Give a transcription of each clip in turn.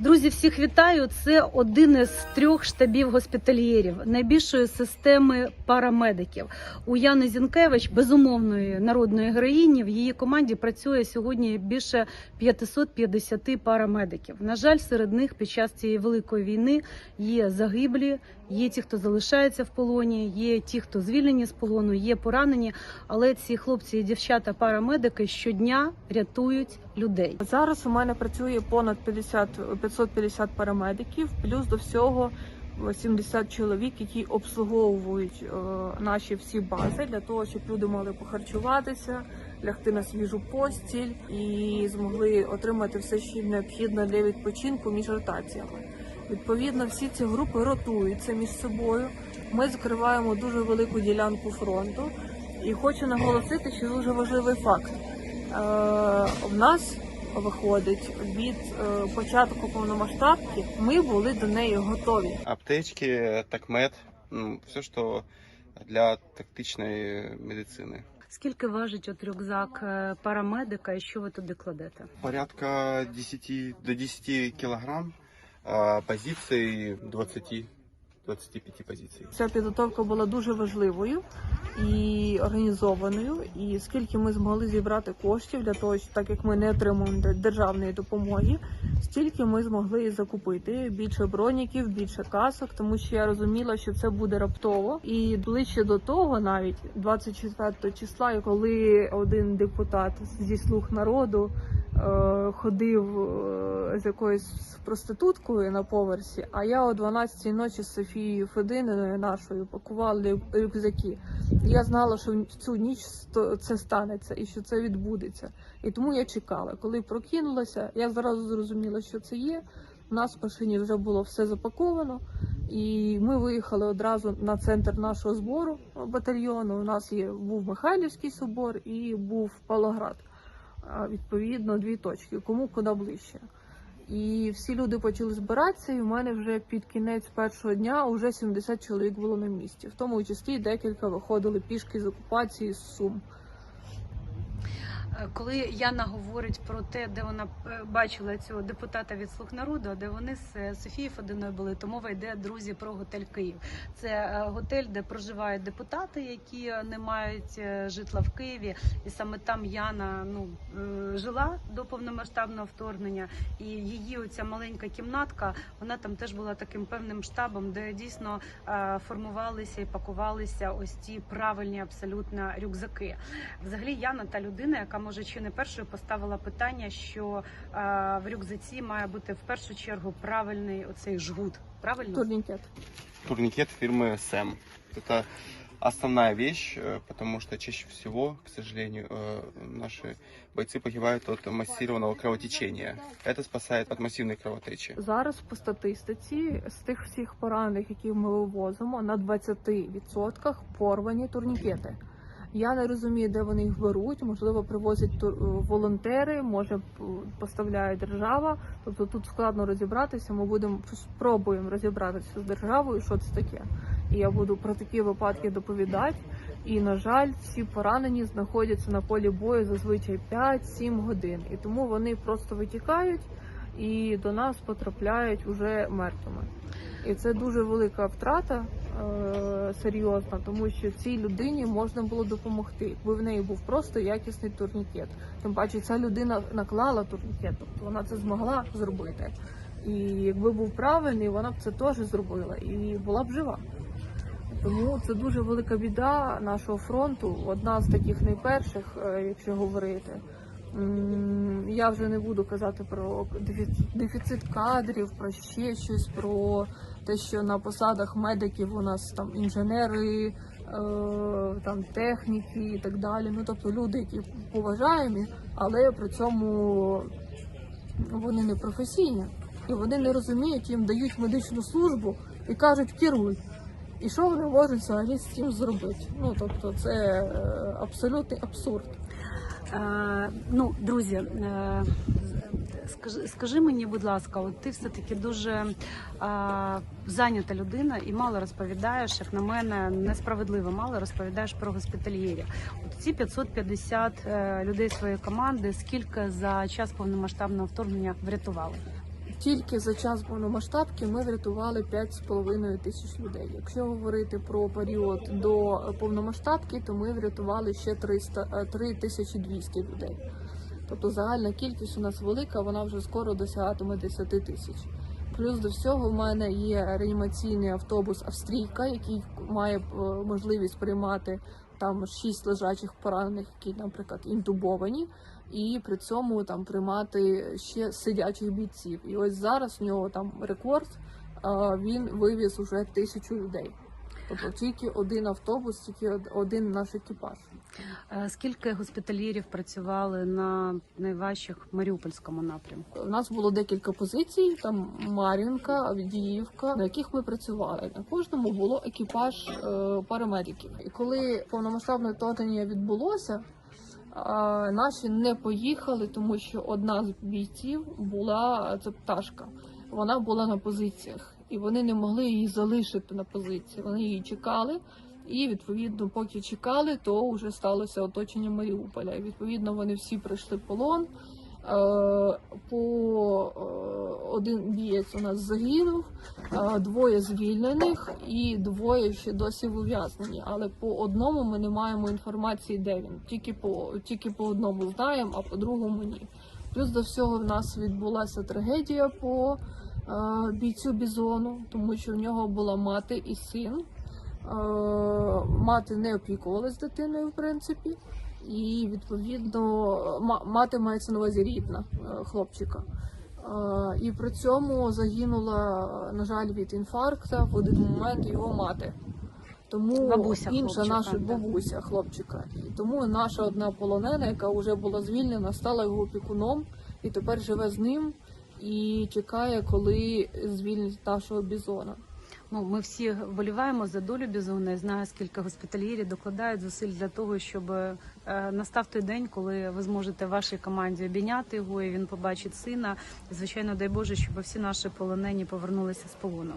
Друзі, всіх вітаю. Це один із трьох штабів госпітальєрів найбільшої системи парамедиків. У Яни Зінкевич, безумовної народної героїні, в її команді працює сьогодні більше 550 парамедиків. На жаль, серед них під час цієї великої війни є загиблі, є ті, хто залишається в полоні, є ті, хто звільнені з полону, є поранені. Але ці хлопці і дівчата парамедики щодня рятують людей. Зараз у мене працює понад 50, 550 парамедиків, плюс до всього 70 чоловік, які обслуговують е, наші всі бази для того, щоб люди могли похарчуватися, лягти на свіжу постіль і змогли отримати все, що необхідно для відпочинку між ротаціями. Відповідно, всі ці групи ротуються між собою. Ми закриваємо дуже велику ділянку фронту. І хочу наголосити, що дуже важливий факт. Е, в нас виходить від е, початку повномасштабки. Ми були до неї готові. аптечки, такмет, ну, все, що для тактичної медицини. Скільки важить от рюкзак е, парамедика і що ви туди кладете? Порядка 10 до 10 кілограм, позицій 20 25 позицій. Ця підготовка була дуже важливою і організованою. І скільки ми змогли зібрати коштів для того, що так як ми не отримуємо державної допомоги, стільки ми змогли і закупити більше броніків, більше касок, тому що я розуміла, що це буде раптово. І ближче до того, навіть 24 числа, коли один депутат зі слуг народу ходив е, з якоюсь проституткою на поверсі, а я о 12-й ночі з Софією Федининою нашою пакували рюкзаки. Я знала, що цю ніч це станеться і що це відбудеться. І тому я чекала. Коли прокинулася, я зразу зрозуміла, що це є. У нас в машині вже було все запаковано, і ми виїхали одразу на центр нашого збору батальйону. У нас є був Михайлівський собор і був Павлоград. Відповідно, дві точки, кому куди ближче. І всі люди почали збиратися, і в мене вже під кінець першого дня вже 70 чоловік було на місці. В тому числі декілька виходили пішки з окупації з Сум. Е, Коли Яна говорить про те, де вона е, бачила цього депутата від слуг народу, де вони з е, Софією Фединою були, то мова йде друзі про готель Київ. Це готель, де проживають депутати, які не мають житла в Києві, і саме там Яна ну жила до повномасштабного вторгнення. І її оця маленька кімнатка, вона там теж була таким певним штабом, де дійсно формувалися і пакувалися ось ті правильні абсолютно рюкзаки. Взагалі, Яна та людина, яка може чи не першою поставила питання, що е, в рюкзаці має бути в першу чергу правильний оцей жгут. Правильно? Турнікет. Турникет фирмы Сэм. Это основная вещь, э, потому что чаще всего, к сожалению, э, наши бойцы погибают от массированного кровотечения. Это спасает от массивной кровотечи. Зараз по статистиці з тих всіх поранених, які ми вивозимо, на 20% порвані турнікети. Я не розумію, де вони їх беруть. Можливо, привозять тур- волонтери, може поставляє держава. Тобто тут складно розібратися. Ми будемо спробуємо розібратися з державою, що це таке. І я буду про такі випадки доповідати. І на жаль, ці поранені знаходяться на полі бою зазвичай 5-7 годин, і тому вони просто витікають і до нас потрапляють уже мертвими. І це дуже велика втрата е, серйозна, тому що цій людині можна було допомогти, якби в неї був просто якісний турнікет. Тим паче, ця людина наклала турнікет, тобто вона це змогла зробити. І якби був правильний, вона б це теж зробила і була б жива. Тому це дуже велика біда нашого фронту. Одна з таких найперших, е, якщо говорити. Я вже не буду казати про дефіцит, кадрів, про ще щось, про те, що на посадах медиків у нас там інженери, е, там техніки і так далі. Ну тобто люди, які поважаємі, але при цьому вони не професійні і вони не розуміють, їм дають медичну службу і кажуть керуй. І що вони можуть взагалі з цим зробити? Ну тобто, це е, абсолютний абсурд. Е, ну, друзі, е, скажи, скажи мені, будь ласка, от ти все-таки дуже е, зайнята людина і мало розповідаєш, як на мене, несправедливо мало розповідаєш про госпітальєрів. От ці 550 е, людей своєї команди, скільки за час повномасштабного вторгнення врятували? Тільки за час повномасштабки ми врятували 5,5 тисяч людей. Якщо говорити про період до повномасштабки, то ми врятували ще 300, е, 3200 людей. Тобто загальна кількість у нас велика, вона вже скоро досягатиме 10 тисяч. Плюс до всього в мене є реанімаційний автобус Австрійка, який має е, можливість приймати там шість лежачих поранених, які, наприклад, інтубовані, і при цьому там приймати ще сидячих бійців. І ось зараз в нього там рекорд. Він вивіз уже тисячу людей. Тобто тільки один автобус, тільки один наш екіпаж. Е, Скільки госпітальєрів працювали на найважчих Маріупольському напрямку? У нас було декілька позицій: там Мар'їнка, Авдіївка, на яких ми працювали. На кожному було екіпаж е, парамедиків. І коли повномасштабне вторгнення відбулося, е, наші не поїхали, тому що одна з бійців була це пташка. Вона була на позиціях, і вони не могли її залишити на позиції. Вони її чекали. І відповідно, поки чекали, то вже сталося оточення Маріуполя. І відповідно вони всі пройшли полон. Е, По е, один бієць у нас загинув, е, двоє звільнених і двоє ще досі в ув'язненні. Але по одному ми не маємо інформації, де він. Тільки по тільки по одному знаємо, а по другому ні. Плюс до всього в нас відбулася трагедія по бійцю Бізону, тому що в нього була мати і син. Е, Мати не опікувалась дитиною, в принципі, і відповідно мати мається на увазі рідна е, хлопчика. Е, І при цьому загинула, на жаль, від інфаркта в один момент його мати. Тому Бабуся інша хлопчика, наша бабуся хлопчика. І тому наша одна полонена, яка вже була звільнена, стала його опікуном і тепер живе з ним і чекає, коли звільнять нашого бізона. Ну, ми всі вболіваємо за долю Бізона. Я знаю, скільки госпітальєрів докладають зусиль для того, щоб е, настав той день, коли ви зможете вашій команді обійняти його, і він побачить сина. Звичайно, дай Боже, щоб всі наші полонені повернулися з полону.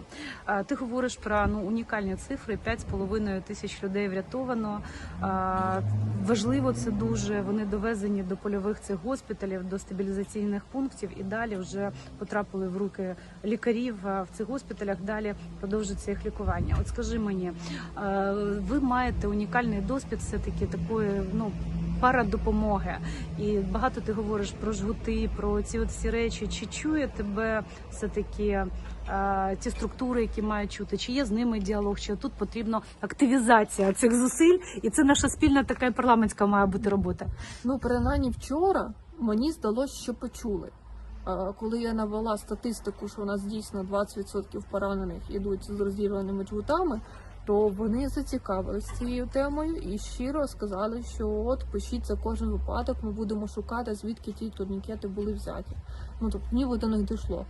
Е, ти говориш про ну унікальні цифри: 5,5 тисяч людей врятовано. Е, важливо це дуже. Вони довезені до польових цих госпіталів, до стабілізаційних пунктів і далі вже потрапили в руки лікарів е, в цих госпіталях. Далі продовжується їх лікування. От скажи мені, е, ви маєте унікальний досвід, все таки такої ну. Парадопомоги, і багато ти говориш про жгути, про ці от всі речі. Чи чує тебе все таки е, ті структури, які мають чути? Чи є з ними діалог? Чи тут потрібна активізація цих зусиль? І це наша спільна така парламентська має бути робота. Ну, принаймні вчора мені здалося, що почули. Е, Коли я навела статистику, що у нас дійсно 20% поранених ідуть з розірваними джгутами, то вони зацікавилися цією темою і щиро сказали, що от пишіть за кожен випадок, ми будемо шукати, звідки ті турнікети були взяті. Ну тобто ніби до них дійшло.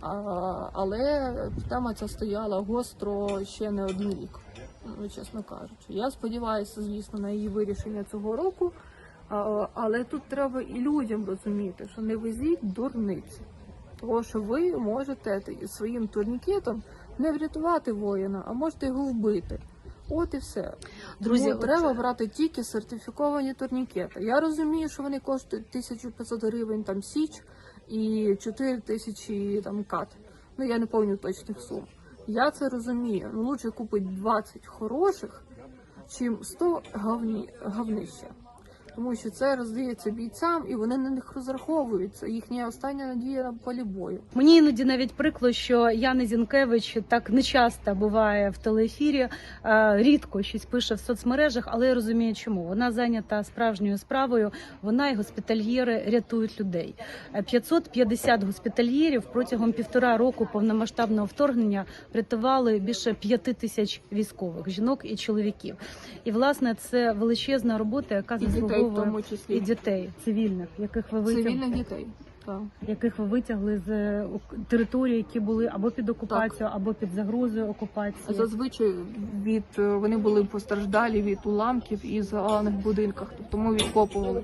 А, але тема ця стояла гостро ще не один рік, ну, чесно кажучи. Я сподіваюся, звісно, на її вирішення цього року. А, Але тут треба і людям розуміти, що не везіть дурниці. Тому що ви можете своїм турнікетом не врятувати воїна, а можете його вбити. От і все. Друзі, Тому треба брати тільки сертифіковані турнікети. Я розумію, що вони коштують 1500 гривень там січ і 4 тисячі там кат. Ну я не пам'ятаю точних сум. Я це розумію. Ну лучше купити 20 хороших, чим 100 говні, говнища. Тому що це роздається бійцям, і вони на них розраховують. Це їхня остання надія на полі бою. Мені іноді навіть прикро, що Яна Зінкевич так нечасто буває в телеефірі, е, рідко щось пише в соцмережах, але я розумію, чому вона зайнята справжньою справою. Вона і госпітальєри рятують людей. Е, 550 госпітальєрів протягом півтора року повномасштабного вторгнення врятували більше п'яти тисяч військових жінок і чоловіків. І власне це величезна робота, яка дітей в тому числі і дітей цивільних, яких ви витягли цивільних дітей. Так. яких ви витягли з території, ок- які були або під окупацією, або під загрозою окупації. Зазвичай від е, вони були постраждалі від уламків і завалених будинках, тобто ми відкопували.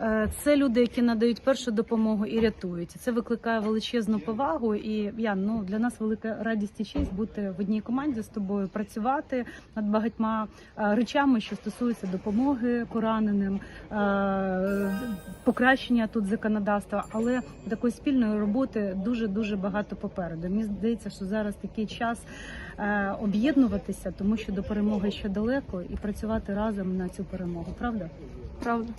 Е, Це люди, які надають першу допомогу і рятують. Це викликає величезну повагу. І я ну для нас велика радість і честь бути в одній команді з тобою, працювати над багатьма е, речами, що стосуються допомоги пораненим, е, покращення тут законодавства, але такої спільної роботи дуже дуже багато попереду. Мені здається, що зараз такий час об'єднуватися, тому що до перемоги ще далеко, і працювати разом на цю перемогу. Правда? Правда.